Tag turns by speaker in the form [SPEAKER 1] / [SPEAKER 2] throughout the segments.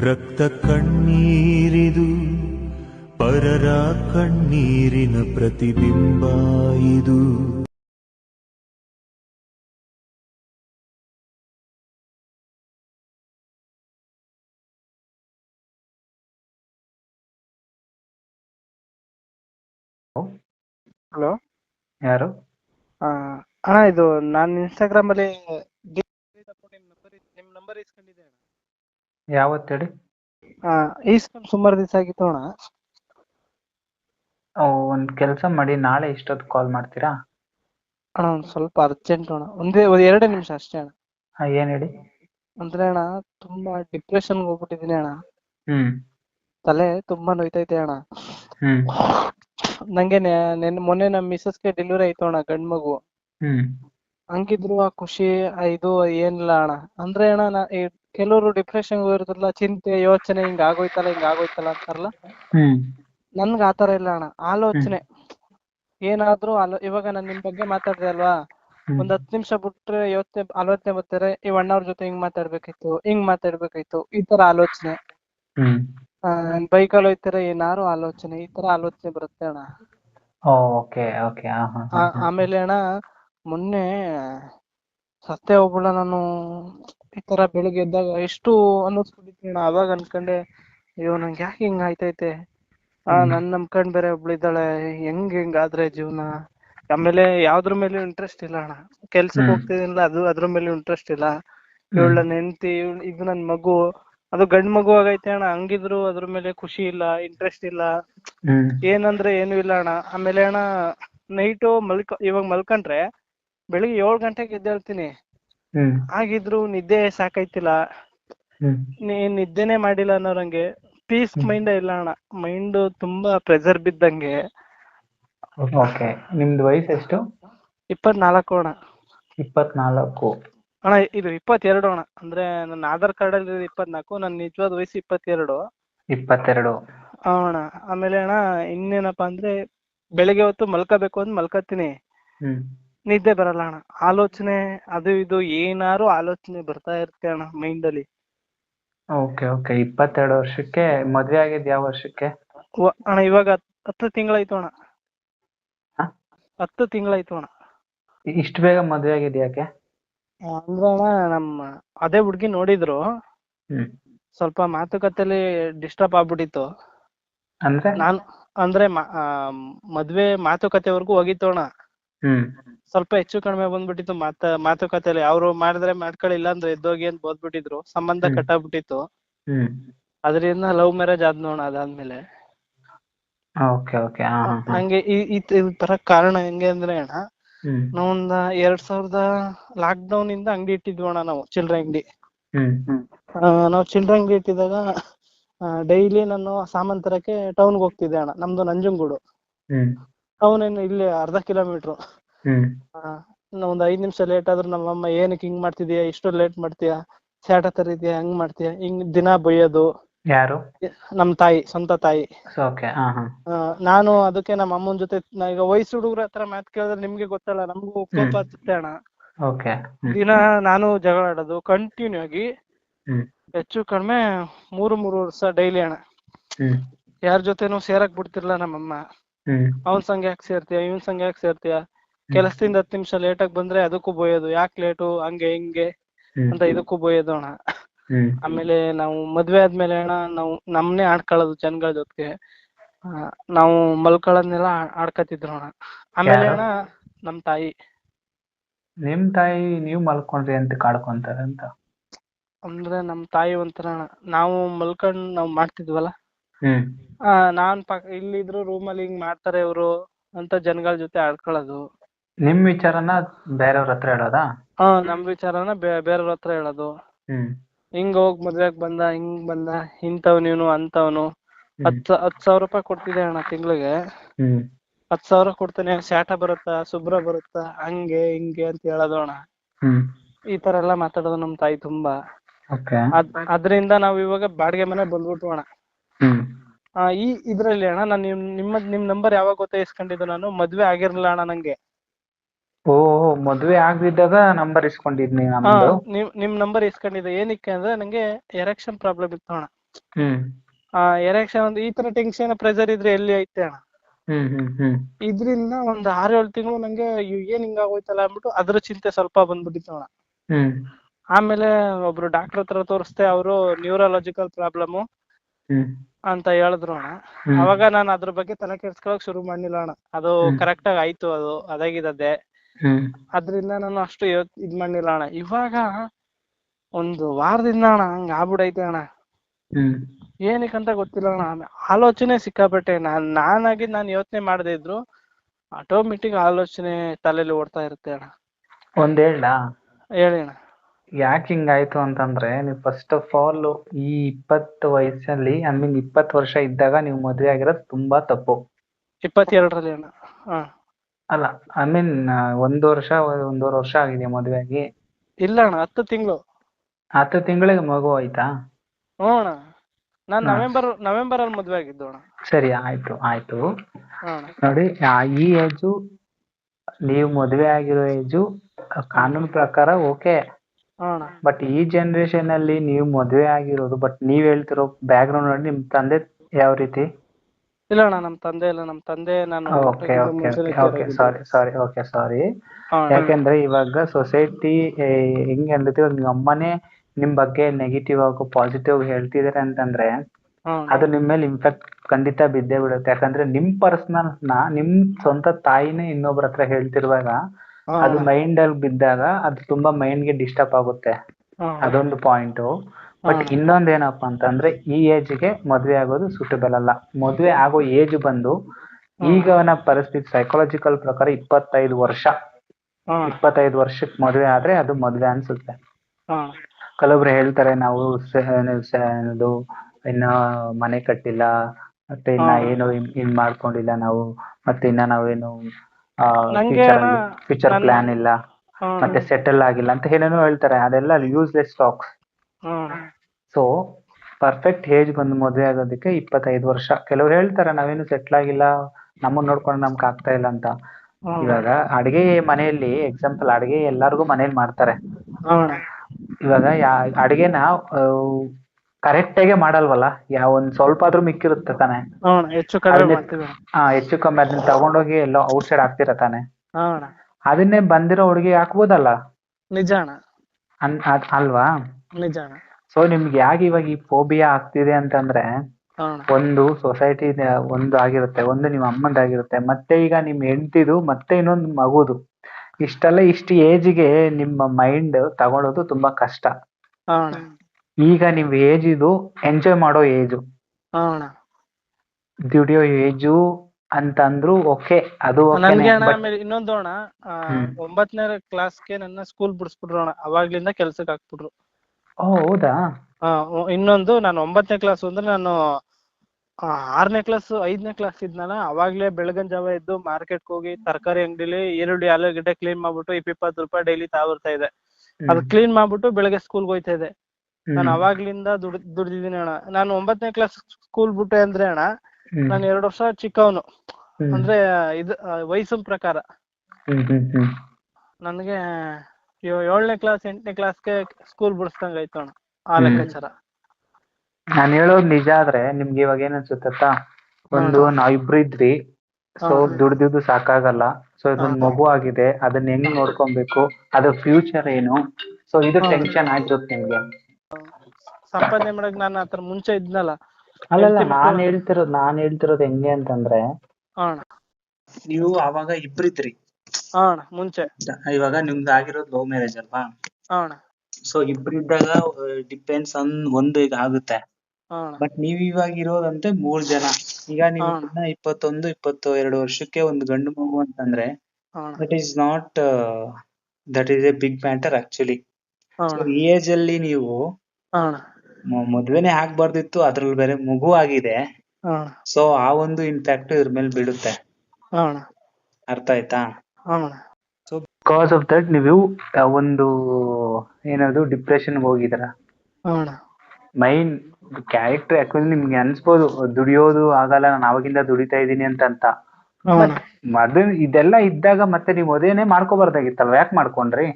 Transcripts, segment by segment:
[SPEAKER 1] ರಕ್ತ ಕಣ್ಣೀರಿದು ಪರರ ಕಣ್ಣೀರಿನ ಪ್ರತಿಬಿಂಬ ಇದು.
[SPEAKER 2] ಹಲೋ?
[SPEAKER 3] ಯಾರು?
[SPEAKER 2] ಅಣ್ಣ ಇದು ನಾನು ಇನ್ಸ್ಟಾಗ್ರಾಮ್ ಅಲ್ಲಿ ನಿಮ್ ನಂಬರ್ ನಿಮ್ ನಂಬರ್ ಇಸ್ಕೊಂಡಿದ್ದೆ ಅಣ್ಣ.
[SPEAKER 3] ಯಾವತ್ತು ಹೇಳಿ?
[SPEAKER 2] ಆ, ಸಲ ಸುಮಾರು ದಿವಸ ಆಗಿತ್ತು ಅಣ್ಣ.
[SPEAKER 3] ಒಂದು ಕೆಲಸ ಮಾಡಿ ನಾಳೆ ಇಷ್ಟೊತ್ತು ಕಾಲ್ ಮಾಡ್ತೀರಾ?
[SPEAKER 2] ಅಣ್ಣ ಒಂದ್ ಸ್ವಲ್ಪ ಅರ್ಜೆಂಟ್ ಅಣ್ಣ. ಒಂದೇ ಒಂದ್ ಎರಡೇ ನಿಮಿಷ ಅಷ್ಟೇ ಅಣ್ಣ.
[SPEAKER 3] ಹಾಂ ಏನು ಹೇಳಿ?
[SPEAKER 2] ಅಂದ್ರೆ ಅಣ್ಣ ತುಂಬಾ ಡಿಪ್ರೆಷನ್ಗೆ ಹೋಗ್ಬಿಟ್ಟಿದೀನಿ ಅಣ್ಣ.
[SPEAKER 3] ಹ್ಮ್.
[SPEAKER 2] ತಲೆ ತುಂಬಾ ನೋಯ್ತೈತೆ ಅಣ್ಣ.
[SPEAKER 3] ಹ್ಞೂ
[SPEAKER 2] ನಂಗೆ ನೆ- ನೆನ್ನೆ ಮೊನ್ನೆ ನಮ್ಗೆ ಡೆಲಿವರಿ ಆಯ್ತು ಅಣ್ಣ ಗಂಡ್ ಮಗು.
[SPEAKER 3] ಹ್ಞೂ
[SPEAKER 2] ಹಂಗಿದ್ರು ಆ ಖುಷಿ ಆ ಇದು ಏನಿಲ್ಲ ಅಣ್ಣ. ಅಂದ್ರೆ ಅಣ್ಣ ನಾ ಈ ಕೆಲವರು ಡಿಪ್ರೆಷನ್ ಹೋಗಿರ್ತಾರಲ್ಲ ಚಿಂತೆ ಯೋಚನೆ ಹಿಂಗ್ ಆಗೋಯ್ತಲ್ಲ ಹಿಂಗ ಆಗೋಯ್ತಲ್ಲ ಅಂತಾರಲ್ಲ? ನನ್ಗ್ ಆತರ ಇಲ್ಲ ಅಣ್ಣ. ಆಲೋಚನೆ. ಏನಾದ್ರೂ ಆಲೋ ಇವಾಗ ನಾನ್ ನಿಮ್ ಬಗ್ಗೆ ಮಾತಾಡ್ದೆ ಅಲ್ವಾ? ಒಂದ್ ಹತ್ ನಿಮಿಷ ಬಿಟ್ರೆ ಯೋಚನೆ ಆಲೋಚನೆ ಬರ್ತಾರೆ ಈ ಅಣ್ಣವ್ರ ಜೊತೆ ಹಿಂಗ್ ಮಾತಾಡ್ಬೇಕಾಯ್ತು ಹಿಂಗ್ ಮಾತಾಡ್ಬೇಕಾಯ್ತು ಈ ತರ ಆಲೋಚನೆ.
[SPEAKER 3] ಬೈಕ್
[SPEAKER 2] ಬೈಕಲ್ಲಿ ಹೋಯ್ತಾರೆ ಏನಾರು ಆಲೋಚನೆ ಈ ತರ ಆಲೋಚನೆ ಬರುತ್ತೆ ಅಣ್ಣ. ಆಮೇಲೆ ಅಣ್ಣ ಮೊನ್ನೆ ಸತ್ತೇ ಹೋಗ್ಬಿಡ ನಾನು. ಈ ತರ ಬೆಳಿಗ್ಗೆ ಎದ್ದಾಗ ಎಷ್ಟು ಅನ್ನಿಸ್ಬಿಟ್ಟಿತ್ತು ಅವಾಗ ಅನ್ಕೊಂಡೆ ಅಯ್ಯೋ ನಂಗೆ ಯಾಕೆ ಹಿಂಗ್ ಆಯ್ತೈತೆ? ಆ ನನ್ ನಂಬ್ಕೊಂಡ್ ಬೇರೆ ಒಬ್ಳಿದ್ದಾಳೆ ಹೆಂಗ್ ಹಿಂಗಾದ್ರೆ ಜೀವನ? ಆಮೇಲೆ ಯಾವ್ದ್ರ ಮೇಲೆ ಇಂಟ್ರೆಸ್ಟ್ ಇಲ್ಲ ಅಣ್ಣ. ಕೆಲ್ಸಕ್ಕೆ
[SPEAKER 3] ಹ್ಮ್.
[SPEAKER 2] ಅದು ಅದ್ರ ಮೇಲೆ ಇಂಟ್ರೆಸ್ಟ್ ಇಲ್ಲ. ಇವಳ ನನ್ ಹೆಂಡತಿ ಇವಳು ಇದು ನನ್ ಮಗು. ಅದು ಗಂಡ್ ಮಗು ಆಗೈತೆ ಅಣ್ಣ. ಹಂಗಿದ್ರು ಅದ್ರ ಮೇಲೆ ಖುಷಿ ಇಲ್ಲ ಇಂಟ್ರೆಸ್ಟ್ ಇಲ್ಲ. ಏನಂದ್ರೆ ಏನು ಇಲ್ಲ ಅಣ್ಣ. ಆಮೇಲೆ ಅಣ್ಣ ನೈಟು ಮಲ್ಕ ಇವಾಗ ಮಲ್ಕೊಂಡ್ರೆ ಬೆಳಿಗ್ಗೆ ಏಳ್ ಗಂಟೆಗೆ ಎದ್ದೇಳ್ತೀನಿ. ಆಗಿದ್ರು ನಿದ್ದೆ ಸಾಕೈತಿಲ್ಲ ನಿದ್ದೆನೆ ಮಾಡಿಲ್ಲ ಅನ್ನೋರಂಗೆ ಪೀಸ್ ಮೈಂಡ್ ಇಲ್ಲ ಅಣ್ಣ. ಮೈಂಡ್ ತುಂಬಾ ಪ್ರೆಷರ್ ಬಿದ್ದಂಗೆ.
[SPEAKER 3] ಓಕೆ ನಿಮ್ದು ವಯಸ್ಸು ಎಷ್ಟು?
[SPEAKER 2] ಇಪ್ಪತ್ನಾಲ್ಕು ಅಣ್ಣ.
[SPEAKER 3] ಇಪ್ಪತ್ನಾಲ್ಕು.
[SPEAKER 2] ಅಣ್ಣ ಇದು ಇಪ್ಪತ್ತೆರಡು ಅಣ್ಣ. ಅಂದ್ರೆ ನನ್ನ ಆಧಾರ್ ಕಾರ್ಡ್ ಅಲ್ಲಿ ಇಪ್ಪತ್ನಾಲ್ಕು ನನ್ನ ನಿಜವಾದ ವಯಸ್ಸು ಇಪ್ಪತ್ತೆರಡು.
[SPEAKER 3] ಇಪ್ಪತ್ತೆರಡು.
[SPEAKER 2] ಅಣ್ಣ ಆಮೇಲೆ ಅಣ್ಣ ಇನ್ನೇನಪ್ಪಾ ಅಂದ್ರೆ ಬೆಳಿಗ್ಗೆ ಹೊತ್ತು ಮಲ್ಕೋಬೇಕು ಅಂತ
[SPEAKER 3] ಮಲ್ಕತ್ತೀನಿ.
[SPEAKER 2] ನಿದ್ದೆ ಬರಲ್ಲ ಅಣ್ಣ. ಆಲೋಚನೆ ಅದು ಇದು ಏನಾರು ಆಲೋಚನೆ ಬರ್ತಾ ಇರುತ್ತೆ ಅಣ್ಣ ಮೈಂಡ್ ಅಲ್ಲಿ.
[SPEAKER 3] ಓಕೆ ಓಕೆ ಇಪ್ಪತ್ತೆರಡು ವರ್ಷಕ್ಕೆ ಮದ್ವೆ ಆಗಿದ್ ಯಾವ ವರ್ಷಕ್ಕೆ?
[SPEAKER 2] ವ- ಅಣ್ಣ ಇವಾಗ ಹತ್- ಹತ್ತು ತಿಂಗಳಾಯ್ತು ಅಣ್ಣ.
[SPEAKER 3] ಹಾ?
[SPEAKER 2] ಹತ್ತು ತಿಂಗಳಾಯ್ತು ಅಣ್ಣ.
[SPEAKER 3] ಇಷ್ಟು ಬೇಗ ಮದ್ವೆ ಆಗಿದ್ ಯಾಕೆ?
[SPEAKER 2] ಅಂದ್ರೆ ಅಣ್ಣ ನಮ್ಮ ಅದೇ ಹುಡ್ಗಿ ನೋಡಿದ್ರು. ಸ್ವಲ್ಪ ಮಾತುಕತೆಲಿ ಡಿಸ್ಟರ್ಬ್ ಆಗ್ಬಿಟ್ಟಿತ್ತು.
[SPEAKER 3] ಅಂದ್ರೆ?
[SPEAKER 2] ನಾನು ಅಂದ್ರೆ ಮ- ಆ, ಮದ್ವೆ ಮಾತುಕತೆವರೆಗೂ ಹೋಗಿತ್ತು ಅಣ್ಣ.
[SPEAKER 3] ಹ್ಞೂ
[SPEAKER 2] ಸ್ವಲ್ಪ ಹೆಚ್ಚು ಕಡಿಮೆ ಬಂದ್ಬಿಟ್ಟಿತ್ತು. ಮಾತ ಮಾತುಕತೆಲಿ ಅವ್ರು ಮಾಡಿದ್ರೆ ಮಾಡ್ಕೊಳ್ಳಿ ಇಲ್ಲ ಅಂದ್ರೆ ಎದ್ದೋಗಿ ಅಂತ ಬೋದ್ಬಿಟ್ಟಿದ್ರು. ಸಂಬಂಧ
[SPEAKER 3] ಕಟ್
[SPEAKER 2] ಕಟ್ಟಾಗ್ಬಿಟ್ಟಿತ್ತು. ಅದರಿಂದ ಲವ್ ಮ್ಯಾರೇಜ್ ಆದ್ ನೋಡ ಅದಾದ್ಮೇಲೆ. ಹಂಗೆ ಈ ಈ ತರ ಕಾರಣ ಹೆಂಗೆ ಅಂದ್ರೆ ಅಣ್ಣ ನಾವೊಂದ ಎರಡ್ ಸಾವಿರದ ಲಾಕ್ ಡೌನ್ ಇಂದ ಅಂಗಡಿ ಇಟ್ಟಿದ್ವಿ ಅಣ್ಣ ನಾವು ಚಿಲ್ಡ್ರ ಅಂಗಡಿ. ನಾವು ಚಿಲ್ಡ್ರ ಅಂಗಡಿ ಇಟ್ಟಿದಾಗ ಡೈಲಿ ನಾನು ಸಾಮಾನ್ ತರಕ್ಕೆ ಟೌನ್ಗೆ ಹೋಗ್ತಿದ್ದೆ ಅಣ್ಣ ನಮ್ದು ನಂಜನಗೂಡು. ಟೌನ್ ಏನು ಇಲ್ಲಿ ಅರ್ಧ ಕಿಲೋಮೀಟರ್. ಒಂದ್ ಐದ್ ನಿಮಿಷ ಲೇಟ್ ಆದ್ರೂ ನಮ್ಮಮ್ಮ ಏನಕ್ ಹಿಂಗ್ ಮಾಡ್ತಿದ್ಯಾ? ಇಷ್ಟು ಲೇಟ್ ಮಾಡ್ತೀಯಾ? ಸ್ಯಾಟ ತರಿದ್ಯಾ ಹಂಗ್ ಮಾಡ್ತೀಯಾ? ಹಿಂಗ್ ದಿನ ಬೈಯೋದು
[SPEAKER 3] ಯಾರು?
[SPEAKER 2] ನಮ್ ತಾಯಿ ಸ್ವಂತ ತಾಯಿ.
[SPEAKER 3] ಓಕೆ
[SPEAKER 2] ಆ, ನಾನು ಅದಕ್ಕೆ ನಮ್ಮ ಅಮ್ಮನ ಜೊತೆ ನಾ ಈಗ ವಯಸ್ಸು ಹುಡುಗ್ರ ಹತ್ರ ಮಾತ್ ಕೇಳಿದ್ರೆ ನಿಮ್ಗೆ ಗೊತ್ತಲ್ಲ ನಮಗೂ ಕೋಪ
[SPEAKER 3] ಹ್ಮ್.
[SPEAKER 2] ಹತ್ತುತ್ತೆ ಅಣ್ಣ
[SPEAKER 3] ಓಕೆ
[SPEAKER 2] ದಿನ ನಾನು ಜಗಳ ಆಡೋದು ಕಂಟಿನ್ಯೂ ಆಗಿ ಹೆಚ್ಚು ಕಡಿಮೆ ಮೂರು ಮೂರು ವರ್ಷ ಡೈಲಿ ಅಣ್ಣ.
[SPEAKER 3] ಯಾರ್
[SPEAKER 2] ಯಾರ ಜೊತೆನೂ ಸೇರಕ್ ಬಿಡ್ತಿರ್ಲಿಲ್ಲ ನಮ್ಮಮ್ಮ.
[SPEAKER 3] ಅವ್ನ್
[SPEAKER 2] ಅವನ್ ಸಂಘ ಯಾಕೆ ಸೇರ್ತೀಯ? ಇವನ್ ಸಂಘ ಯಾಕೆ ಸೇರ್ತೀಯ? ಕೆಲಸದಿಂದ ಹತ್ತು ನಿಮಿಷ ಲೇಟ್ ಆಗಿ ಬಂದ್ರೆ ಅದಕ್ಕೂ ಬೈಯೋದು ಯಾಕೆ ಲೇಟು ಹಂಗೆ ಹಿಂಗೆ ಅಂತ ಇದಕ್ಕೂ ಬೈಯೋದು ಅಣ್ಣ. ಆಮೇಲೆ ನಾವು ಮದ್ವೆ ಆದ್ಮೇಲೆ ಅಣ್ಣ ನಾವು ನಮ್ನೇ ಆಡ್ಕೊಳ್ಳೋದು ಜನಗಳ ಜೊತೆಗೆ. ನಾವು ಮಲ್ಕೊಳ್ಳೋದ್ನೆಲ್ಲ ಆಡ್ಕತಿದ್ರು ಅಣ್ಣ. ಆಮೇಲೆ? ಅಣ್ಣ ನಮ್ ತಾಯಿ.
[SPEAKER 3] ನಿಮ್ ತಾಯಿ ನೀವು ಮಲ್ಕೊಂಡ್ರಿ ಅಂತ ಕಾಡ್ಕೊಂತಾರೆ ಅಂತ?
[SPEAKER 2] ಅಂದ್ರೆ ನಮ್ ತಾಯಿ ಒಂಥರ ಅಣ್ಣ. ನಾವು ಮಲ್ಕೊಂಡ್ ನಾವ್ ಮಾಡ್ತಿದ್ವಲ್ಲ? ನಾನ್ ಪಕ್ಕ ಇಲ್ಲಿದ್ರು ರೂಮಲ್ಲಿ ಹಿಂಗ್ ಮಾಡ್ತಾರೆ ಇವ್ರು ಅಂತ ಜನಗಳ ಜೊತೆ ಆಡ್ಕೊಳ್ಳೋದು.
[SPEAKER 3] ನಿಮ್ಮ ವಿಚಾರನ ಬೇರೆಯವ್ರ ಹತ್ರ ಹೇಳೋದಾ?
[SPEAKER 2] ಹಾ ನಮ್ ವಿಚಾರನ ಬೇ- ಬೇರೆಯವ್ರ ಹತ್ರ ಹೇಳೋದು. ಹಿಂಗ್ ಹೋಗ್ ಮದ್ವೆಗ್ ಬಂದ ಹಿಂಗ್ ಬಂದ ಇಂಥವ್ ನೀನು ಅಂತವ್ನು ಹತ್ ಹತ್ ಸಾವಿರ ರೂಪಾಯಿ ಕೊಡ್ತಿದ್ದೆ ಅಣ್ಣ ತಿಂಗ್ಳಿಗೆ. ಹತ್ ಸಾವಿರ ಕೊಡ್ತೇನೆ ಶಾಟ ಬರುತ್ತಾ ಶುಭ್ರ ಬರುತ್ತಾ ಹಂಗೆ ಹಿಂಗೆ ಅಂತ ಹೇಳೋದು ಅಣ್ಣ. ಈ ತರ ಎಲ್ಲಾ ಮಾತಾಡೋದು ನಮ್ ತಾಯಿ ತುಂಬಾ.
[SPEAKER 3] ಓಕೆ.
[SPEAKER 2] ಅದ್ ಅದ್ರಿಂದ ನಾವ್ ಇವಾಗ ಬಾಡಿಗೆ ಮನೆ ಬಂದ್ಬಿಟ್ವು ಅಣ್ಣ. ಆ ಈ ಇದ್ರಲ್ಲಿ ಅಣ್ಣ ನಾನು ನಿಮ್ ನಿಮ್ಮ ನಿಮ್ ನಂಬರ್ ಯಾವಾಗ ಗೊತ್ತಾ ಇಸ್ಕೊಂಡಿದ್ದು ನಾನು? ಮದ್ವೆ ಆಗಿರ್ಲಿಲ್ಲ ಅಣ್ಣ ನಂಗೆ.
[SPEAKER 3] ಓ ಮದುವೆ ಆಗದಿದ್ದಾಗ ನಂಬರ್ ಇಸ್ಕೊಂಡಿದ್ನಿ
[SPEAKER 2] ಆ,
[SPEAKER 3] ನಮ್ದು?
[SPEAKER 2] ನಿಮ್ ನಿಮ್ ನಂಬರ್ ಇಸ್ಕೊಂಡಿದ್ದೆ. ಏನಕ್ಕೆ ಅಂದ್ರೆ ನಂಗೆ ಎರೆಕ್ಷನ್ ಪ್ರಾಬ್ಲಮ್ ಇತ್ತು ಅಣ್ಣ.
[SPEAKER 3] ಆ
[SPEAKER 2] ಎರೆಕ್ಷನ್ ಒಂದು ಈ ತರ ಟೆನ್ಷನ್ ಪ್ರೆಷರ್ ಇದ್ರೆ ಎಲ್ಲಿ ಐತೆ ಅಣ್ಣ?
[SPEAKER 3] ಹ್ಮ್ ಹ್ಮ್ ಹ್ಮ್.
[SPEAKER 2] ಇದ್ರಿಂದ ಒಂದ್ ಆರ್ ಏಳು ತಿಂಗಳು ನಂಗೆ ಏನ್ ಹಿಂಗಾಗೋಯ್ತಲ್ಲ ಅಂದ್ಬಿಟ್ಟು ಅದ್ರ ಚಿಂತೆ ಸ್ವಲ್ಪ ಬಂದ್ಬಿಟ್ಟಿತ್ತು ಅಣ್ಣ.
[SPEAKER 3] ಹ್ಮ್.
[SPEAKER 2] ಆಮೇಲೆ ಒಬ್ರು ಡಾಕ್ಟರ್ ಹತ್ರ ತೋರಿಸ್ದೆ ಅವರು ನ್ಯೂರಾಲಜಿಕಲ್ ಪ್ರಾಬ್ಲಮ್
[SPEAKER 3] ಹ್ಮ್.
[SPEAKER 2] ಅಂತ ಹೇಳಿದ್ರು ಅಣ್ಣ.
[SPEAKER 3] ಹ್ಮ್.
[SPEAKER 2] ಅವಾಗ ನಾನು ಅದ್ರ ಬಗ್ಗೆ ತಲೆ ಕೆಡ್ಸ್ಕೊಳಕ್ ಶುರು ಮಾಡ್ಲಿಲ್ಲ ಅಣ್ಣ. ಅದು
[SPEAKER 3] ಹ್ಮ್.
[SPEAKER 2] ಕರೆಕ್ಟ್ ಆಗಿ ಆಯ್ತು ಅದು ಅದಾಗಿದ್ದದ್ದೇ. ಅದ್ರಿಂದ ನಾನು ಅಷ್ಟು ಇದ್ ಮಾಡ್ಲಿಲ್ಲ ಅಣ್ಣ. ಇವಾಗ ಒಂದು ವಾರದಿಂದ ಅಣ್ಣ ಹಂಗ ಆಗ್ಬಿಡೈತೆ ಅಣ್ಣ. ಏನಕ್ಕಂತ ಗೊತ್ತಿಲ್ಲ ಅಣ್ಣ. ಆಲೋಚನೆ ಸಿಕ್ಕಾಪಟ್ಟೆ. ನಾನ್ ನಾನಾಗಿ ನಾನು ಯೋಚನೆ ಮಾಡದೇ ಇದ್ರು ಆಟೋಮೆಟಿಕ್ ಆಲೋಚನೆ ತಲೆಯಲ್ಲಿ ಓಡ್ತಾ ಇರುತ್ತೆ ಅಣ್ಣ.
[SPEAKER 3] ಒಂದ್ ಹೇಳ
[SPEAKER 2] ಹೇಳಿ ಅಣ್ಣ.
[SPEAKER 3] ಯಾಕೆ ಹಿಂಗಾಯ್ತು ಅಂತಂದ್ರೆ ನೀವು ಫಸ್ಟ್ ಆಫ್ ಆಲ್ ಈ ಇಪ್ಪತ್ತು ವಯಸ್ಸಲ್ಲಿ ಐ ಮೀನ್ ಇಪ್ಪತ್ತು ವರ್ಷ ಇದ್ದಾಗ ನೀವು ಮದ್ವೆ ಆಗಿರೋದು ತುಂಬಾ ತಪ್ಪು.
[SPEAKER 2] ಇಪ್ಪತ್ತೆರಡರಲ್ಲಿ ಅಣ್ಣ. ಹಾ.
[SPEAKER 3] ಅಲ್ಲ ಐ ಮೀನ್ ಒಂದು ವರ್ಷ ಒಂದೂವರೆ ವರ್ಷ ಆಗಿದೆ ಮದುವೆ ಆಗಿ
[SPEAKER 2] ಇಲ್ಲ ಅಣ್ಣ ಹತ್ತು ತಿಂಗಳು.
[SPEAKER 3] ಹತ್ತು ತಿಂಗಳಿಗೆ ಮಗು ಆಯ್ತಾ?
[SPEAKER 2] ಹ್ಞೂ ಅಣ್ಣ. ನಾನು
[SPEAKER 3] ಹಾ.
[SPEAKER 2] ನವೆಂಬರ್ ನವೆಂಬರ್ ಅಲ್ಲಿ ಮದುವೆ ಆಗಿದ್ದು ಅಣ್ಣ.
[SPEAKER 3] ಸರಿ ಆಯ್ತು ಆಯ್ತು.
[SPEAKER 2] ಹಾ ಅಣ್ಣ.
[SPEAKER 3] ನೋಡಿ ಆ ಈ ಏಜು ನೀವು ಮದುವೆ ಆಗಿರೋ ಏಜು ಕಾನೂನು ಪ್ರಕಾರ ಓಕೆ.
[SPEAKER 2] ಹಾ ಅಣ್ಣ.
[SPEAKER 3] ಬಟ್ ಈ ಜನರೇಷನ್ ಅಲ್ಲಿ ನೀವು ಮದುವೆ ಆಗಿರೋದು ಬಟ್ ನೀವ್ ಹೇಳ್ತಿರೋ ಬ್ಯಾಕ್ ಗ್ರೌಂಡ್ ನೋಡಿ ನಿಮ್ ತಂದೆ ಯಾವ ರೀತಿ?
[SPEAKER 2] ಇಲ್ಲ ಅಣ್ಣ ನಮ್ ತಂದೆ ಇಲ್ಲ ನಮ್ ತಂದೆ ನಾನು
[SPEAKER 3] okay okay okay sorry sorry okay sorry ಯಾಕೆಂದ್ರೆ ಇವಾಗ ಸೊಸೈಟಿ ಹೆಂಗ್ ಅಂದ್ರೆ ನಿಮ್ಮ ಅಮ್ಮನೇ ನಿಮ್ ಬಗ್ಗೆ ನೆಗೆಟಿವ್ ಆಗು ಪಾಸಿಟಿವ್ ಹೇಳ್ತಿದಾರೆ ಅಂತಂದ್ರೆ ಅದು ನಿಮ್ ಮೇಲೆ ಇಂಪ್ಯಾಕ್ಟ್ ಖಂಡಿತ ಬಿದ್ದೇ ಬಿಡುತ್ತೆ. ಯಾಕಂದ್ರೆ ನಿಮ್ ಪರ್ಸನಲ್ನ ನಿಮ್ ಸ್ವಂತ ತಾಯಿನೇ ಇನ್ನೊಬ್ರ ಹತ್ರ ಹೇಳ್ತಿರುವಾಗ ಅದು ಮೈಂಡ್ ಅಲ್ಲಿ ಬಿದ್ದಾಗ ಅದು ತುಂಬಾ ಮೈಂಡ್ಗೆ ಡಿಸ್ಟರ್ಬ್ ಆಗುತ್ತೆ. ಅದೊಂದು ಪಾಯಿಂಟ್ ಬಟ್. ಇನ್ನೊಂದ್ ಏನಪ್ಪಾ ಅಂತಂದ್ರೆ ಈ ಏಜ್ಗೆ ಮದ್ವೆ ಆಗೋದು ಸೂಟಬಲ್ ಅಲ್ಲ ಮದ್ವೆ ಆಗೋ ಏಜ್ ಬಂದು ಈಗಿನ ಪರಿಸ್ಥಿತಿ ಸೈಕಾಲಜಿಕಲ್ ಪ್ರಕಾರ ಇಪ್ಪತ್ತೈದು ವರ್ಷ. ಇಪ್ಪತ್ತೈದು ವರ್ಷಕ್ಕೆ ಮದ್ವೆ ಆದ್ರೆ ಅದು ಮದ್ವೆ ಅನ್ಸುತ್ತೆ. ಕೆಲವೊಬ್ರು ಹೇಳ್ತಾರೆ ನಾವು ಇದು ಇನ್ನ ಮನೆ ಕಟ್ಟಿಲ್ಲ ಮತ್ತೆ ಇನ್ನ. ಏನು ಇನ್- ಮಾಡ್ಕೊಂಡಿಲ್ಲ ನಾವು ಮತ್ತೆ ಇನ್ನ ನಾವೇನು ಫ್ಯೂಚರ್ ಪ್ಲಾನ್ ಇಲ್ಲ ಮತ್ತೆ ಸೆಟಲ್ ಆಗಿಲ್ಲ ಅಂತ ಏನೇನೋ ಹೇಳ್ತಾರೆ ಅದೆಲ್ಲ ಯೂಸ್ಲೆಸ್ ಟಾಕ್ಸ್
[SPEAKER 2] ಹಾ ಅಣ್ಣ.
[SPEAKER 3] ಸೊ ಪರ್ಫೆಕ್ಟ್ ಏಜ್ ಬಂದು ಮದುವೆ ಆಗೋದಕ್ಕೆ ಇಪ್ಪತ್ತೈದು ವರ್ಷ. ಕೆಲವ್ರು ಹೇಳ್ತಾರೆ ನಾವೇನು ಸೆಟ್ಲ್ ಆಗಿಲ್ಲ ನಮ್ಮನ್ನ ನೋಡ್ಕೊಂಡು ನಮ್ಗೆ ಆಗ್ತಾ ಇಲ್ಲ ಅಂತ. ಇವಾಗ ಅಡಿಗೆ ಮನೆಯಲ್ಲಿ ಎಕ್ಸಾಂಪಲ್ ಅಡಿಗೆ ಎಲ್ಲಾರ್ಗು ಮನೇಲಿ ಮಾಡ್ತಾರೆ. ಇವಾಗ ಅಡಿಗೆನ ಕರೆಕ್ಟ್ ಆಗಿ ಮಾಡಲ್ವಲ್ಲ? ಯಾವ ಒಂದ್ ಸ್ವಲ್ಪ ಆದ್ರೂ ಮಿಕ್ಕಿರುತ್ತೆ ತಾನೆ.
[SPEAKER 2] ಹಾ ಹೆಚ್ಚು
[SPEAKER 3] ಕಮ್ಮಿ ಅದನ್ನ ತಗೊಂಡೋಗಿ ಎಲ್ಲೋ ಔಟ್ ಸೈಡ್ ಹಾಕ್ತಿರ ತಾನೆ? ಅದನ್ನೇ ಬಂದಿರೋ ಹುಡುಗಿ ಹಾಕ್ಬೋದಲ್ಲ? ಅಲ್ವಾ?
[SPEAKER 2] ನಿಜ
[SPEAKER 3] ಸೊ ನಿಮ್ಗೆ ಯಾಕೆ ಇವಾಗ ಈ ಫೋಬಿಯಾ ಆಗ್ತಿದೆ ಅಂತಂದ್ರೆ. ಒಂದು ಸೊಸೈಟಿ ಒಂದು ಆಗಿರುತ್ತೆ ಒಂದು ನಿಮ್ಮ ಅಮ್ಮಂದಾಗಿರುತ್ತೆ ಮತ್ತೆ ಈಗ ನಿಮ್ ಹೆಂಡತಿದು ಮತ್ತೆ ಇನ್ನೊಂದು ಮಗುದು ಇಷ್ಟೆಲ್ಲ ಇಷ್ಟು ಏಜ್ಗೆ ನಿಮ್ಮ ಮೈಂಡ್ ತಗೊಳೋದು ತುಂಬಾ ಕಷ್ಟ ಈಗ ನಿಮ್ ಏಜ್ ಇದು ಎಂಜಾಯ್ ಮಾಡೋ ಏಜು. ದುಡಿಯೋ ಏಜು ಅಂತಂದ್ರು ಓಕೆ ಅದು
[SPEAKER 2] ಇನ್ನೊಂದು ಅಣ್ಣ. ಒಂಬತ್ತನೇ ಕ್ಲಾಸ್ಗೆ ನನ್ನ ಸ್ಕೂಲ್ ಬಿಡಿಸ್ಬಿಟ್ರು ಅಣ್ಣ ಅವಾಗ್ಲಿಂದ ಕೆಲ್ಸಕ್ಕೆ ಹಾಕ್ಬಿಟ್ರು
[SPEAKER 3] ಓ ಹೌದಾ?
[SPEAKER 2] ಆ, ಒ- ಇನ್ನೊಂದು ನಾನು ಒಂಬತ್ತನೇ ಕ್ಲಾಸ್ ಅಂದ್ರೆ ನಾನು ಆರನೇ ಕ್ಲಾಸ್ ಐದನೇ ಕ್ಲಾಸ್ ಇದ್ನಲ್ಲ ಅವಾಗ್ಲೇ ಬೆಳಗಿನ ಜಾವ ಎದ್ದು ಮಾರ್ಕೆಟ್ ಹೋಗಿ ತರಕಾರಿ ಅಂಗಡಿಲಿ ಈರುಳ್ಳಿ ಆಲೂಗಡ್ಡೆ ಕ್ಲೀನ್ ಮಾಡ್ಬಿಟ್ಟು ಇಪ್ಪಿಪ್ಪತ್ತು ರೂಪಾಯಿ ಡೈಲಿ ತಾವರ್ತಾ ಇದೆ ಅದು ಕ್ಲೀನ್ ಮಾಡ್ಬಿಟ್ಟು ಬೆಳಗ್ಗೆ ಸ್ಕೂಲ್ಗೆ ಹೋಯ್ತಾ ಇದೆ ನಾನು ಅವಾಗ್ಲಿಂದ ದುಡ್ ದುಡ್ದಿದ್ದೀನಿ ಅಣ್ಣ. ನಾನು ಒಂಬತ್ತನೇ ಕ್ಲಾಸ್ ಸ್ಕೂಲ್ ಬಿಟ್ಟೆ ಅಂದ್ರೆ ಅಣ್ಣ ನಾನು ಎರಡು ವರ್ಷ ಚಿಕ್ಕವನು. ಅಂದ್ರೆ ಇದು ಆ, ವಯಸ್ಸಿನ ಪ್ರಕಾರ. ನನ್ಗೆ ಯೋ- ಏಳನೇ ಕ್ಲಾಸ್ ಎಂಟನೇ ಕ್ಲಾಸ್ಗೆ ಸ್ಕೂಲ್ ಬಿಡಿಸ್ದಂಗ ಆಯ್ತು ಅಣ್ಣ ಆ
[SPEAKER 3] ಹ್ಮ್.
[SPEAKER 2] ಲೆಕ್ಕಾಚಾರ.
[SPEAKER 3] ನಾನ್ ಹೇಳೋದ್ ನಿಜ ಆದ್ರೆ ನಿಮ್ಗೆ ಇವಾಗ ಏನ್ ಅನ್ಸುತ್ತಾ ಒಂದು ನಾವ್ ಇಬ್ರು ಇದ್ವಿ ಸೊ
[SPEAKER 2] ಹಾ.
[SPEAKER 3] ದುಡ್ದಿದ್ದು ಸಾಕಾಗಲ್ಲ. ಸೊ ಇದೊಂದ್
[SPEAKER 2] ಹಾ.
[SPEAKER 3] ಮಗು ಆಗಿದೆ ಅದನ್ನ ಹೆಂಗ್ ನೋಡ್ಕೊಬೇಕು ಅದ್ರ ಫ್ಯೂಚರ್ ಏನು? ಸೊ ಇದು
[SPEAKER 2] ಹಾ.
[SPEAKER 3] ಟೆನ್ಷನ್ ಆಗಿರುತ್ತೆ ನಿಮ್ಗೆ.
[SPEAKER 2] ಸಂಪಾದನೆ ಮಾಡಕ್ ನಾನು ಆತರ ಮುಂಚೆ ಇದ್ನಲ್ಲ.
[SPEAKER 3] ಅಲ್ಲಲ್ಲ
[SPEAKER 2] ಹೆಂಡ್ತಿ
[SPEAKER 3] ನಾನ್
[SPEAKER 2] ಮಕ್ಳು-
[SPEAKER 3] ಹೇಳ್ತಿರೋದು ನಾನ್ ಹೇಳ್ತಿರೋದು ಹೆಂಗೆ ಅಂತಂದ್ರೆ
[SPEAKER 2] ಹಾ. ಅಣ್ಣ
[SPEAKER 3] ನೀವು ಅವಾಗ ಇಬ್ರಿದ್ರಿ
[SPEAKER 2] ಹಾ ಅಣ್ಣ ಮುಂಚೆ
[SPEAKER 3] ಇವಾಗ ನಿಮ್ದು ಆಗಿರೋದು ಲವ್ ಮ್ಯಾರೇಜ್ ಅಲ್ವಾ?
[SPEAKER 2] ಹಾ ಅಣ್ಣ
[SPEAKER 3] ಸೊ ಇಬ್ರಿದ್ದಾಗ ಡಿಪೆಂಡ್ಸ್ ಅನ್ ಒಂದು ಈಗ ಆಗುತ್ತೆ. ಬಟ್ ನೀವ್ ಇವಾಗ ಇರೋದಂತೆ ಮೂರ್ ಜನ. ಈಗ ನೀವು ಇಪ್ಪತ್ತೊಂದು ಇಪ್ಪತ್ತು ಎರಡು ವರ್ಷಕ್ಕೆ ಒಂದು ಗಂಡು ಮಗು ಅಂತಂದ್ರೆ that is not that is a big matter actually age ಅಲ್ಲಿ ನೀವು ಮದ್ವೆನೆ ಆಗ್ಬಾರ್ದಿತ್ತು ಅದ್ರಲ್ಲಿ ಬೇರೆ ಮಗು ಆಗಿದೆ. ಸೊ ಆ ಒಂದು ಇಂಪ್ಯಾಕ್ಟ್ ಇದ್ರ ಮೇಲೆ ಬೀಳುತ್ತೆ. ಅರ್ಥ ಆಯ್ತಾ?
[SPEAKER 2] ಹಾ ಅಣ್ಣ
[SPEAKER 3] ಸೊ ಬಿಕಾಸ್ ಆಫ್ ದಟ್ ನೀವು ಆ, ಒಂದು ಏನದು ಡಿಪ್ರೆಷನ್ ಹೋಗಿದಾರ
[SPEAKER 2] ಹಾ
[SPEAKER 3] ಮೈನ್ ಕ್ಯಾರೆಕ್ಟರ್ ಯಾಕಂದ್ರೆ ನಿಮ್ಗೆ ಅನ್ಸ್ಬೋದು ದುಡಿಯೋದು ಆಗಲ್ಲ ನಾನು ಅವಾಗಿಂದ ದುಡಿತಾ ಇದೀನಿ ಅಂತ ಅಂತ. ಇದೆಲ್ಲ ಇದ್ದಾಗ ಮತ್ತೆ ನೀವು ಅದೇನೆ ಮಾಡ್ಕೋಬಾರ್ದಾಗಿತ್ತಲ್ವ? ಯಾಕೆ ಮಾಡ್ಕೊಂಡ್ರಿ?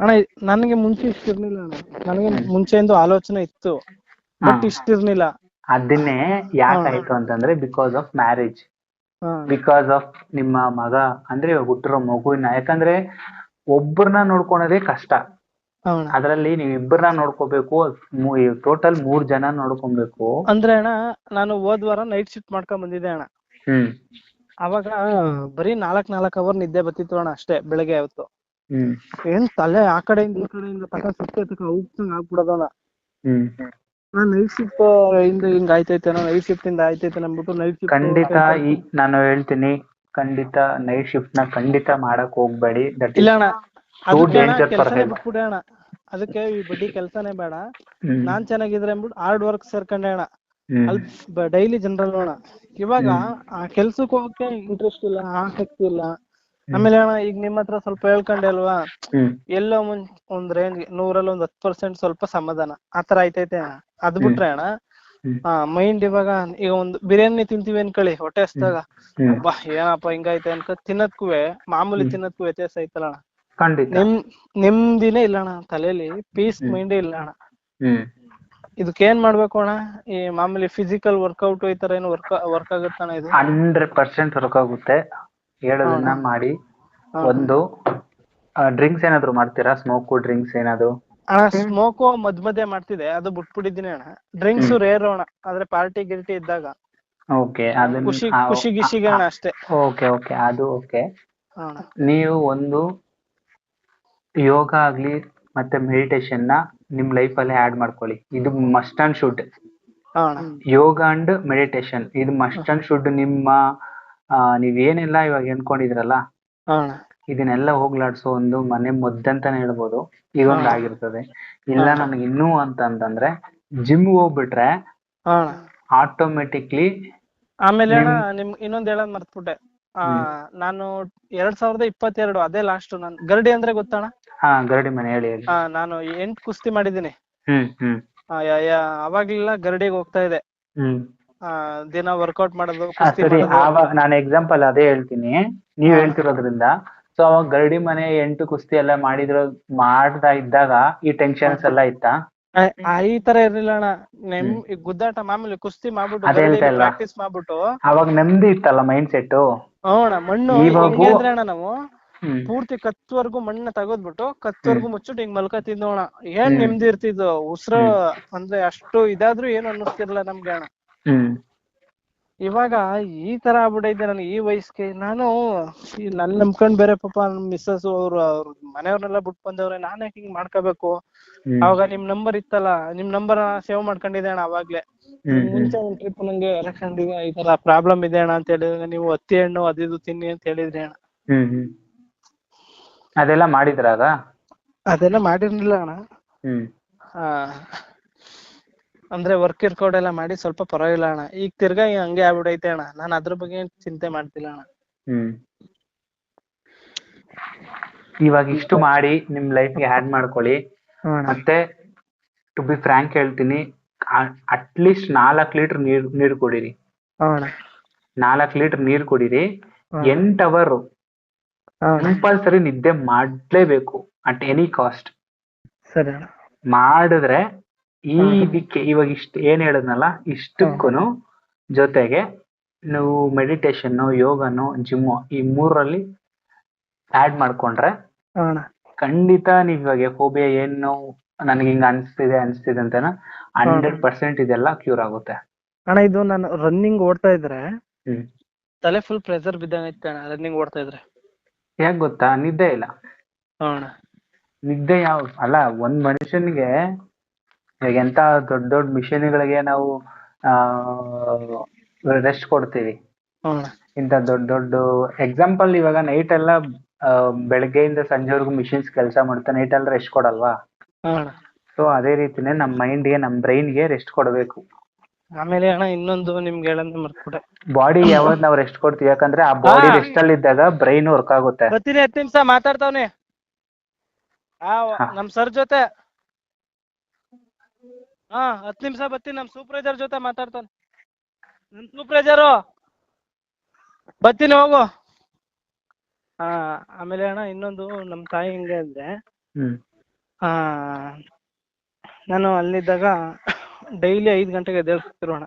[SPEAKER 2] ಅಣ್ಣ ನನಗೆ ಮುಂಚೆ ಇಷ್ಟಿರ್ಲಿಲ್ಲ ಅಣ್ಣ. ನನಗೆ ಮುಂಚೆಯಿಂದ ಆಲೋಚನೆ ಇತ್ತು. ಬಟ್. ಇಷ್ಟಿರ್ಲಿಲ್ಲ.
[SPEAKER 3] ಅದನ್ನೇ ಯಾಕಾಯ್ತು ಅಂತಂದ್ರೆ because of marriage because of ನಿಮ್ಮ ಮಗ ಅಂದ್ರೆ ಇವಾಗ ಹುಟ್ಟಿರೋ ಮಗುವಿನ ಯಾಕಂದ್ರೆ ಒಬ್ಬರನ್ನ ನೋಡ್ಕೊಳೋದೇ ಕಷ್ಟ. ಅದರಲ್ಲಿ ನೀವು ಇಬ್ಬರನ್ನ ನೋಡ್ಕೋಬೇಕು ಟೋಟಲ್ ಮೂರ್ ಜನ ನೋಡ್ಕೊಬೇಕು.
[SPEAKER 2] ಅಂದ್ರೆ ಅಣ್ಣ ನಾನು ಹೋದ್ ವಾರ ನೈಟ್ ಶಿಫ್ಟ್ ಮಾಡ್ಕೊಂಡ್ ಬಂದಿದ್ದೆ ಅಣ್ಣ.
[SPEAKER 3] ಹ್ಮ್.
[SPEAKER 2] ಅವಾಗ ಬರೀ ನಾಲ್ಕ್ ನಾಲ್ಕ್ ಅವರ್ ನಿದ್ದೆ ಬತ್ತಿತ್ತು ಅಣ್ಣ ಅಷ್ಟೇ ಬೆಳಗ್ಗೆ ಹೊತ್ತು
[SPEAKER 3] ಹ್ಮ್.
[SPEAKER 2] ಏನ್ ತಲೆ ಆ ಕಡೆಯಿಂದ ಈ ಕಡೆಯಿಂದ ತಕ ಸುತ್ತ ತಕ ಉಪ್ಸಂಗ್ ಆಗ್ಬಿಡೋದಣ್ಣ ನಾನ್ ನೈಟ್ ಶಿಫ್ಟ್ ಇಂದ ಹಿಂಗ್ ಆಯ್ತೈತೇನೋ ನೈಟ್ ಶಿಫ್ಟ್ ಇಂದ ಆಯ್ತೈತೆ ಅಂದ್ಬಿಟ್ಟು ನೈಟ್ ಶಿಫ್ಟ್
[SPEAKER 3] ಖಂಡಿತ ಈ ನಾನು ಹೇಳ್ತೀನಿ ಖಂಡಿತ ನೈಟ್ ಶಿಫ್ಟ್ನ ಖಂಡಿತ ಮಾಡಕ್ ಹೋಗ್ಬೇಡಿ. ದಟ್
[SPEAKER 2] ಇಲ್ಲ ಅಣ್ಣ
[SPEAKER 3] for health.
[SPEAKER 2] ಬಿಟ್ಬಿಡೆ ಅಣ್ಣ. ಅದಕ್ಕೆ ಈ ಬಡ್ಡಿ ಕೆಲಸನೇ ಬೇಡ.
[SPEAKER 3] ಹ್ಮ್.
[SPEAKER 2] ನಾನ್ ಚೆನ್ನಾಗಿದ್ರೆ ಅಂದ್ಬಿಟ್ಟು ಹಾರ್ಡ್ ವರ್ಕ್ ಸೇರ್ಕೊಂಡೆ ಅಣ್ಣ.
[SPEAKER 3] ಹ್ಮ್.
[SPEAKER 2] ಅಲ್ಲಿ ಡೈಲಿ ಜನರಲ್ ಅಣ್ಣ. ಇವಾಗ ಆ ಕೆಲ್ಸಕ್ಕೆ ಹೋಗಕ್ಕೆ ಇಂಟ್ರೆಸ್ಟ್ ಇಲ್ಲ ಆಸಕ್ತಿ ಇಲ್ಲ. ಆಮೇಲೆ ಅಣ್ಣ ಈಗ ನಿಮ್ಮ ಹತ್ರ ಸ್ವಲ್ಪ ಹೇಳ್ಕೊಂಡೆ ಅಲ್ವಾ? ಎಲ್ಲೋ ಮುಂದ್ ಒಂದ್ ರೇಂಜ್ ನೂರಲ್ಲಿ ಒಂದ್ ಹತ್ತು ಪರ್ಸೆಂಟ್ ಸ್ವಲ್ಪ ಸಮಾಧಾನ. ಆತರ ಆಯ್ತೈತೆ ಅಣ್ಣ. ಅದ್ ಬಿಟ್ರೆ ಅಣ್ಣ
[SPEAKER 3] ಹಾ
[SPEAKER 2] ಆ ಮೈಂಡ್ ಇವಾಗ ಈಗ ಒಂದ್ ಬಿರಿಯಾನಿ ತಿಂತೀವಿ ಅನ್ಕೊಳ್ಳಿ ಹೊಟ್ಟೆ ಹಸ್ದಾಗ.
[SPEAKER 3] ಅಬ್ಬಾ
[SPEAKER 2] ಬಾ ಏನಪ್ಪ ಹಿಂಗೈತೆ ಅನ್ಕ ತಿನ್ನೋದ್ಕುವೆ ಮಾಮೂಲಿ ತಿನ್ನದ್ಕು ವ್ಯತ್ಯಾಸ ಐತಲ್ಲ ಅಣ್ಣ.
[SPEAKER 3] ಖಂಡಿತ.
[SPEAKER 2] ನಿಮ್ ನಿಮ್ದಿನೇ ಇಲ್ಲ ಅಣ್ಣ ತಲೆಯಲ್ಲಿ ಪೀಸ್ ಮೈಂಡ್ ಇಲ್ಲ ಅಣ್ಣ.
[SPEAKER 3] ಹ್ಮ್.
[SPEAKER 2] ಇದಕ್ಕೆ ಏನ್ ಮಾಡ್ಬೇಕು ಅಣ್ಣ? ಈ ಮಾಮೂಲಿ ಫಿಸಿಕಲ್ ವರ್ಕೌಟ್ ಈ ತರ ಏನು ವರ್ಕ್ ವರ್ಕ್ ಆಗುತ್ತಣ್ಣ ಇದು?
[SPEAKER 3] ಹಂಡ್ರೆಡ್ ಪರ್ಸೆಂಟ್ ವರ್ಕ್ ಆಗುತ್ತೆ. ಹೇಳೋದನ್ನ ಮಾಡಿ. ಒಂದು ಡ್ರಿಂಕ್ಸ್ ಏನಾದ್ರು ಮಾಡ್ತೀರಾ? ಸ್ಮೋಕು ಡ್ರಿಂಕ್ಸ್ ಏನಾದ್ರು?
[SPEAKER 2] ಅಣ್ಣ ಸ್ಮೋಕು ಮಧ್ಯ ಮಧ್ಯೆ ಮಾಡ್ತಿದ್ದೆ. ಅದು ಬಿಟ್ಬಿಟ್ಟಿದ್ದೀನಿ ಅಣ್ಣ. ಡ್ರಿಂಕ್ಸ್ ರೇರ್ ಅಣ್ಣ. ಆದ್ರೆ ಪಾರ್ಟಿ ಗಿರ್ಟಿ ಇದ್ದಾಗ.
[SPEAKER 3] ಓಕೆ
[SPEAKER 2] ಖುಷಿ ಖುಷಿ ಗಿಶಿಗೆ ಅಣ್ಣ ಅಷ್ಟೇ.
[SPEAKER 3] ಓಕೆ ಓಕೆ ಅದು ಓಕೆ. ನೀವು ಒಂದು ಯೋಗ ಆಗ್ಲಿ ಮತ್ತೆ ಮೆಡಿಟೇಷನ್ನ ನಿಮ್ ಲೈಫ್ ಅಲ್ಲಿ ಆಡ್ ಮಾಡ್ಕೊಳ್ಳಿ. ಇದು must and should yoga and meditation ಇದು ಮಸ್ಟ್ ಅಂಡ್ ಶುಡ್ ನಿಮ್ಮ ಆ, ನೀವ್ ಏನೆಲ್ಲ ಇವಾಗ ಎನ್ಕೊಂಡಿದ್ರಲ್ಲ
[SPEAKER 2] ಹಾ. ಅಣ್ಣ
[SPEAKER 3] ಇದನ್ನೆಲ್ಲ ಹೋಗ್ಲಾಡ್ಸೋ ಒಂದು ಮನೆ ಮದ್ದಂತಾನೆ ಹೇಳ್ಬೋದು. ಇದೊಂದು ಆಗಿರ್ತದೆ. ಇಲ್ಲ ನನಗೆ ಇನ್ನೂ ಅಂತ ಅಂತಂದ್ರೆ ಜಿಮ್ ಹೋಗ್ಬಿಟ್ರೆ
[SPEAKER 2] ಹಾ. ಅಣ್ಣ
[SPEAKER 3] ಆಟೋಮೆಟಿಕ್ಲಿ
[SPEAKER 2] ಆಮೇಲೆ ಅಣ್ಣ ನಿಮ್ ಇನ್ನೊಂದ್ ಹೇಳೋದ್ ಮರ್ತ್ಬಿಟ್ಟೆ. ಆ ನಾನು ಎರಡ್ ಸಾವಿರದ ಇಪ್ಪತ್ತೆರಡು ಅದೇ ಲಾಸ್ಟ್ ನಾನು. ಗರಡಿ ಅಂದ್ರೆ ಗೊತ್ತಣ್ಣ?
[SPEAKER 3] ಹಾ ಗರಡಿ ಮನೆ ಹೇಳಿ ಹೇಳಿ.
[SPEAKER 2] ಆ, ನಾನು ಎಂಟ್ ಕುಸ್ತಿ ಮಾಡಿದ್ದೀನಿ.
[SPEAKER 3] ಹ್ಮ್ ಹ್ಮ್.
[SPEAKER 2] ಅವಾಗ್ಲೆಲ್ಲ ಗರಡಿಗೆ ಹೋಗ್ತಾ ಇದೆ
[SPEAKER 3] ಹ್ಮ್.
[SPEAKER 2] ದಿನ ವರ್ಕೌಟ್ ಮಾಡೋದು ಕುಸ್ತಿ
[SPEAKER 3] ಸರಿ. ಆವಾಗ ನಾನು ಎಕ್ಸಾಂಪಲ್ ಅದೇ ಹೇಳ್ತೀನಿ. ನೀವ್ ಹೇಳ್ತಿರೋದ್ರಿಂದ. ಸೊ ಅವಾಗ ಗರಡಿ ಮನೆ ಎಂಟು ಕುಸ್ತಿ ಎಲ್ಲ ಮಾಡಿದ್ರ ಮಾಡ್ತಾ ಇದ್ದಾಗ ಈ ಟೆನ್ಷನ್ಸ್ ಎಲ್ಲ ಇತ್ತ?
[SPEAKER 2] ಈ ತರ ಇರ್ಲಿಲ್ಲ ಅಣ್ಣ. ನೆಮ್ ಗುದ್ದಾಟ ಮಾಮೂಲಿ ಕುಸ್ತಿ ಮಾಡ್ಬಿಟ್ಟು ಪ್ರಾಕ್ಟೀಸ್ ಮಾಡ್ಬಿಟ್ಟು.
[SPEAKER 3] ಅವಾಗ ನೆಮ್ಮದಿ ಇತ್ತಲ್ಲ ಮೈಂಡ್ ಸೆಟ್
[SPEAKER 2] ಹೋಣ ಅಣ್ಣ ಮಣ್ಣು ಅಣ್ಣ ನಾವು ಪೂರ್ತಿ ಕತ್ವರ್ಗು ಮಣ್ಣ ತೆಗೆದ್ಬಿಟ್ಟು ಕತ್ವರ್ಗು ಮುಚ್ಚಿಟ್ಟು ಹಿಂಗ್ ಮಲ್ಕತಿದ್ನೋಣ ಏನ್ ನೆಮ್ಮದಿ ಇರ್ತಿದ್ವು? ಉಸ್ರ ಅಂದ್ರೆ ಅಷ್ಟು ಇದಾದ್ರೂ ಏನು ಅನ್ನಿಸ್ತಿರ್ಲಿಲ್ಲ ನಮ್ಗೆ ಅಣ್ಣ.
[SPEAKER 3] ಹ್ಮ್.
[SPEAKER 2] ಇವಾಗ ಈ ತರ ಆಗ್ಬಿಟ್ಟೈತೆ ನನಗೆ ಈ ವಯಸ್ಸಿಗೆ. ನಾನು ಈ ನನ್ ನಂಬ್ಕೊಂಡ್ ಬೇರೆ ಪಾಪ ಮಿಸ್ಸಸ್ ಅವ್ರು ಅವ್ರ ಮನೆಯವ್ರನ್ನೆಲ್ಲ ಬಿಟ್ ಬಂದವ್ರೆ ನಾನ್ ಯಾಕೆ ಹಿಂಗ್ ಮಾಡ್ಕೋಬೇಕು? ಅವಾಗ ನಿಮ್ ನಂಬರ್ ಇತ್ತಲ್ಲ ನಿಮ್ ನಂಬರ್ ಸೇವ್ ಮಾಡ್ಕೊಂಡಿದ್ದೆ ಅಣ್ಣ ಅವಾಗ್ಲೇ. ಮುಂಚೆ ಒಂದ್ ಟ್ರಿಪ್ ನಂಗೆ ಎಲೆಕ್ಷನ್ ಈ ತರ ಪ್ರಾಬ್ಲಮ್ ಇದೆ ಅಣ್ಣ ಅಂತ ಹೇಳಿದ್ರೆ ನೀವು ಹತ್ತಿ ಹಣ್ಣು ಅದು ಇದು ತಿನ್ನಿ ಅಂತ ಹೇಳಿದ್ರಿ ಅಣ್ಣ.
[SPEAKER 3] ಹ್ಮ್ ಹ್ಮ್. ಅದೆಲ್ಲ ಮಾಡಿದ್ರಾಗ
[SPEAKER 2] ಅದೆಲ್ಲ ಮಾಡಿರ್ಲಿಲ್ಲ ಅಣ್ಣ.
[SPEAKER 3] ಹ್ಮ್.
[SPEAKER 2] ಆ, ಅಂದ್ರೆ ವರ್ಕ್ ಇರ್ಕೋಡ್ ಎಲ್ಲಾ ಮಾಡಿ ಸ್ವಲ್ಪ ಪರವಾಗಿಲ್ಲ ಅಣ್ಣ. ಈಗ ತಿರ್ಗಾ ಹಂಗೆ ಆಗ್ಬಿಡೈತೆ ಅಣ್ಣ. ನಾನ್ ಅದ್ರ ಬಗ್ಗೆ ಏನ್ ಚಿಂತೆ ಮಾಡ್ತಿಲ್ಲ ಅಣ್ಣ.
[SPEAKER 3] ಹ್ಮ್. ಇವಾಗ ಇಷ್ಟು ಮಾಡಿ ನಿಮ್ ಲೈಫ್ಗೆ ಆಡ್ ಮಾಡ್ಕೊಳ್ಳಿ. ಮತ್ತೆ ಟು ಬಿ ಫ್ರಾಂಕ್ ಹೇಳ್ತೀನಿ ಅಟ್ಲೀಸ್ಟ್ ನಾಲ್ಕ್ ಲೀಟರ್ ನೀರ್ ನೀರ್ ಕುಡೀರಿ.
[SPEAKER 2] ಅಣ್ಣ.
[SPEAKER 3] ನಾಲ್ಕ್ ಲೀಟರ್ ನೀರ್ ಕುಡೀರಿ. ಎಂಟ್ ಅವರ್
[SPEAKER 2] ಅಣ್ಣ.
[SPEAKER 3] ಕಂಪಲ್ಸರಿ ನಿದ್ದೆ ಮಾಡ್ಲೇಬೇಕು ಅಟ್ ಎನಿ ಕಾಸ್ಟ್
[SPEAKER 2] ಸರಿ ಅಣ್ಣ.
[SPEAKER 3] ಮಾಡಿದ್ರೆ ಇದಕ್ಕೆ ಇವಾಗ ಇಷ್ಟ ಏನ್ ಹೇಳಿದ್ನಲ್ಲ ಇಷ್ಟಕ್ಕೂನು ಜೊತೆಗೆ ನೀವು ಮೆಡಿಟೇಷನ್ ಯೋಗನು ಜಿಮ್ ಈ ಮೂರಲ್ಲಿ ಆಡ್ ಮಾಡ್ಕೊಂಡ್ರೆ ಖಂಡಿತ ನೀವ್ ಇವಾಗ ಫೋಬಿಯಾ ಏನು ನನಗೆ ಹಿಂಗ ಅನ್ಸ್ತಿದೆ ಅನ್ಸ್ತಿದೆ ಅಂತ ಹಂಡ್ರೆಡ್ ಪರ್ಸೆಂಟ್ ಇದೆಲ್ಲ ಕ್ಯೂರ್ ಆಗುತ್ತೆ.
[SPEAKER 2] ಅಣ್ಣ ಇದು ನಾನು ರನ್ನಿಂಗ್ ಓಡ್ತಾ ಇದ್ರೆ ತಲೆ ಫುಲ್ ಪ್ರೆಸರ್ ಬಿದ್ದಂಗೈತೆ ಅಣ್ಣ ರನ್ನಿಂಗ್ ಓಡ್ತಾ ಇದ್ರೆ.
[SPEAKER 3] ಯಾಕೆ ಗೊತ್ತಾ? ನಿದ್ದೆ ಇಲ್ಲ. ನಿದ್ದೆ ಯಾವ ಅಲ್ಲ ಒಂದ್ ಮನುಷ್ಯನಿಗೆ ಎಂತ ದೊಡ್ಡ ದೊಡ್ಡ ಮಿಷಿನ್ಗಳಿಗೆ ನಾವು ಆ ರೆಸ್ಟ್ ಕೊಡ್ತೀವಿ. ಇಂತ ದೊಡ್ಡ ದೊಡ್ಡ ಎಕ್ಸಾಂಪಲ್ ಇವಾಗ ನೈಟ್ ಎಲ್ಲ ಬೆಳಗ್ಗೆಯಿಂದ ಸಂಜೆವರೆಗೂ ಮಿಷಿನ್ಸ್ ಕೆಲಸ ಮಾಡುತ್ತೆ ನೈಟ್ ಎಲ್ಲ ರೆಸ್ಟ್ ಕೊಡಲ್ವಾ? ಸೊ ಅದೇ ರೀತಿನೇ ನಮ್ಮ ಮೈಂಡ್ಗೆ ನಮ್ಮ ಬ್ರೈನ್ಗೆ ರೆಸ್ಟ್ ಕೊಡಬೇಕು.
[SPEAKER 2] ಆಮೇಲೆ ಅಣ್ಣ ಇನ್ನೊಂದು ನಿಮ್ಗೆ ಹೇಳಂದ್ರೆ ಮರ್ತ್ಬಿಟ್ಟೆ.
[SPEAKER 3] ಬಾಡಿ ಯಾವಾಗ ನಾವು ರೆಸ್ಟ್ ಕೊಡ್ತೀವಿ? ಯಾಕಂದ್ರೆ ಆ ಬಾಡಿ. ರೆಸ್ಟ್ ಅಲ್ಲಿ ಇದ್ದಾಗ ಬ್ರೈನ್ ವರ್ಕ್ ಆಗುತ್ತೆ.
[SPEAKER 2] ಬರ್ತೀನಿ ಹತ್ತು ನಿಮಿಷ ಮಾತಾಡ್ತಾವ್ನೆ. ನಮ್ ಸರ್ ಜೊತೆ ಹಾ ಹತ್ತು ನಿಮಿಷ ಬತ್ತೀನಿ ನಮ್ ಸೂಪರ್ವೈಸರ್ ಜೊತೆ ಮಾತಾಡ್ತಾನೆ. ನಮ್ ಸೂಪರ್ವೈಸರು ಬತ್ತೀನಿ ಹೋಗು. ಹಾ ಆಮೇಲೆ ಅಣ್ಣ ಇನ್ನೊಂದು ನಮ್ ತಾಯಿ ಹಿಂಗೆ ಅಂದ್ರೆ
[SPEAKER 3] ಹ್ಮ್.
[SPEAKER 2] ಆ ನಾನು ಅಲ್ಲಿದ್ದಾಗ ಡೈಲಿ ಐದು ಗಂಟೆಗೆ ಎದ್ದೇಳಿಸ್ತಿರು ಅಣ್ಣ.